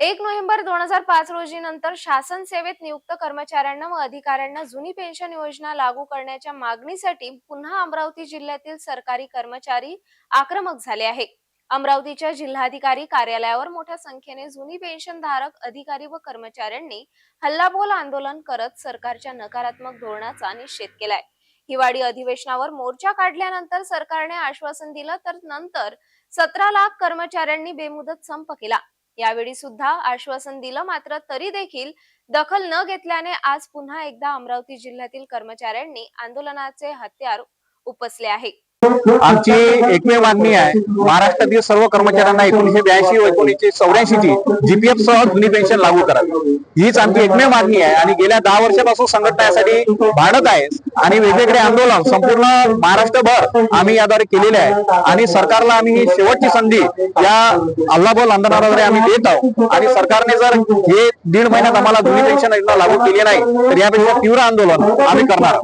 एक नोव्हेंबर दोन हजार पाच रोजी नंतर शासन सेवेत नियुक्त कर्मचाऱ्यांना व अधिकाऱ्यांना जुनी पेन्शन योजना लागू करण्याच्या मागणीसाठी पुन्हा अमरावती जिल्ह्यातील सरकारी कर्मचारी आक्रमक झाले आहे. अमरावतीच्या जिल्हाधिकारी कार्यालयावर मोठ्या संख्येने जुनी पेन्शन धारक अधिकारी व कर्मचाऱ्यांनी हल्लाबोल आंदोलन करत सरकारच्या नकारात्मक धोरणाचा निषेध केलाय. हिवाळी अधिवेशनावर मोर्चा काढल्यानंतर सरकारने आश्वासन दिलं तर नंतर सतरा लाख कर्मचाऱ्यांनी बेमुदत संप केला. यावेळी सुद्धा आश्वासन दिलं. मात्र तरी देखील दखल न घेतल्याने आज पुन्हा एकदा अमरावती जिल्ह्यातील कर्मचाऱ्यांनी आंदोलनाचे हत्यार उपसले आहे. आमची एकमेव मागणी आहे महाराष्ट्रातील सर्व कर्मचाऱ्यांना एकोणीशे ब्याऐंशी व चौऱ्याऐंशी ची जीपीएफ सह जुनी पेन्शन लागू करावी हीच आमची एकमेव मागणी आहे आणि गेल्या दहा वर्षापासून संघटना यासाठी भांडत आहे आणि वेगवेगळे आंदोलन संपूर्ण महाराष्ट्रभर आम्ही याद्वारे केलेले आहे. आणि सरकारला आम्ही ही शेवटची संधी या अल्लाबोल आंदोलनाद्वारे आम्ही देत आहोत. आणि सरकारने जर हे दीड महिन्यात आम्हाला जुनी पेन्शन योजना लागू केली नाही तर यापेक्षा तीव्र आंदोलन आम्ही करणार